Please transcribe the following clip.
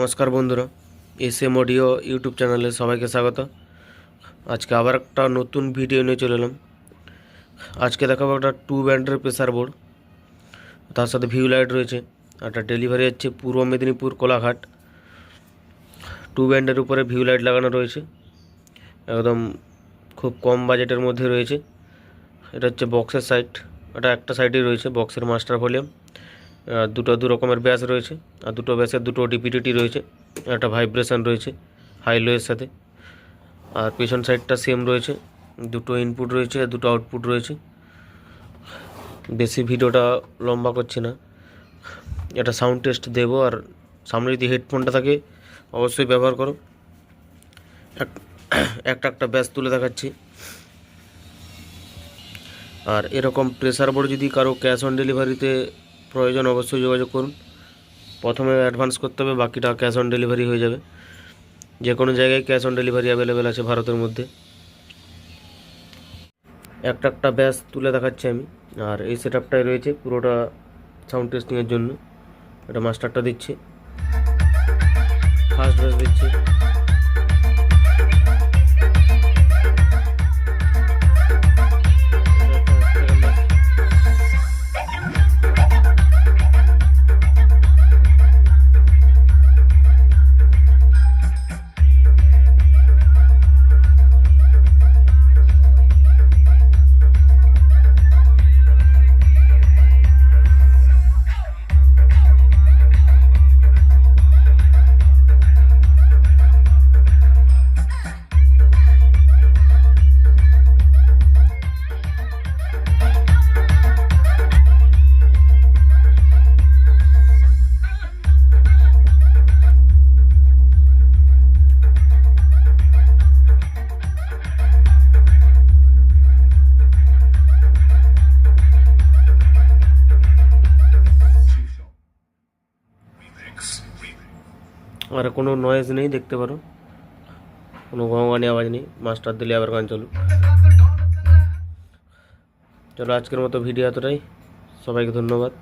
নমস্কার বন্ধুরা S M audio YouTube চ্যানেলে সবাইকে স্বাগত। আজকে আবার একটা নতুন ভিডিও নিয়ে চলে এলাম। আজকে দেখাবো একটা টু ব্যান্ডের প্রেসার বোর্ড তার সাথে ভিউ লাইট রয়েছে, একটা ডেলিভারি হচ্ছে পূর্ব মেদিনীপুর কোলাঘাট। টু ব্যান্ডের উপরে ভিউ লাইট লাগানো রয়েছে, একদম খুব কম বাজেটের মধ্যে রয়েছে। এটা হচ্ছে বক্সের সাইড এটা একটা সাইডেই রয়েছে বক্সের মাস্টার ভলিউম দুটো দু রকমের ব্যাস রয়েছে, আর দুটো ব্যাসের দুটো ডিপিডিটি রয়েছে, একটা ভাইব্রেশন রয়েছে হাই লোয়ের সাথে, আর পেছন সাইডটা সেম রয়েছে, দুটো ইনপুট রয়েছে আর দুটো আউটপুট রয়েছে। বেশি ভিডিওটা লম্বা করছি না এটা সাউন্ড টেস্ট দেবো, আর সামনে যদি হেডফোনটা থাকে, অবশ্যই ব্যবহার করো। এক- একটা একটা ব্যাস তুলে দেখাচ্ছি। আর এরকম প্রেসার বোর্ড যদি কারও ক্যাশ অন ডেলিভারিতে প্রয়োজন অবশ্যই যোগাযোগ করুন। প্রথমে অ্যাডভান্স করতে হবে, বাকিটা ক্যাশ অন ডেলিভারি হয়ে যাবে। যে কোনো জায়গায় ক্যাশ অন ডেলিভারি অ্যাভেলেবেল আছে ভারতের মধ্যে। একটা একটা ব্যাস তুলে দেখাচ্ছি আমি। আর এই সেট আপটাই রয়েছে পুরোটা সাউন্ড টেস্টিংয়ের জন্য। এটা মাস্টারটা দিচ্ছি। ফার্স্ট ব্যাস দিচ্ছি। আর কোনো নয়েজ নেই, দেখতে পারো। কোনো গঙ্গানি আওয়াজ নেই। মাস্টার দিলে আবার গান চলো চলো আজকের মতো ভিডিও এতটাই। সবাইকে ধন্যবাদ।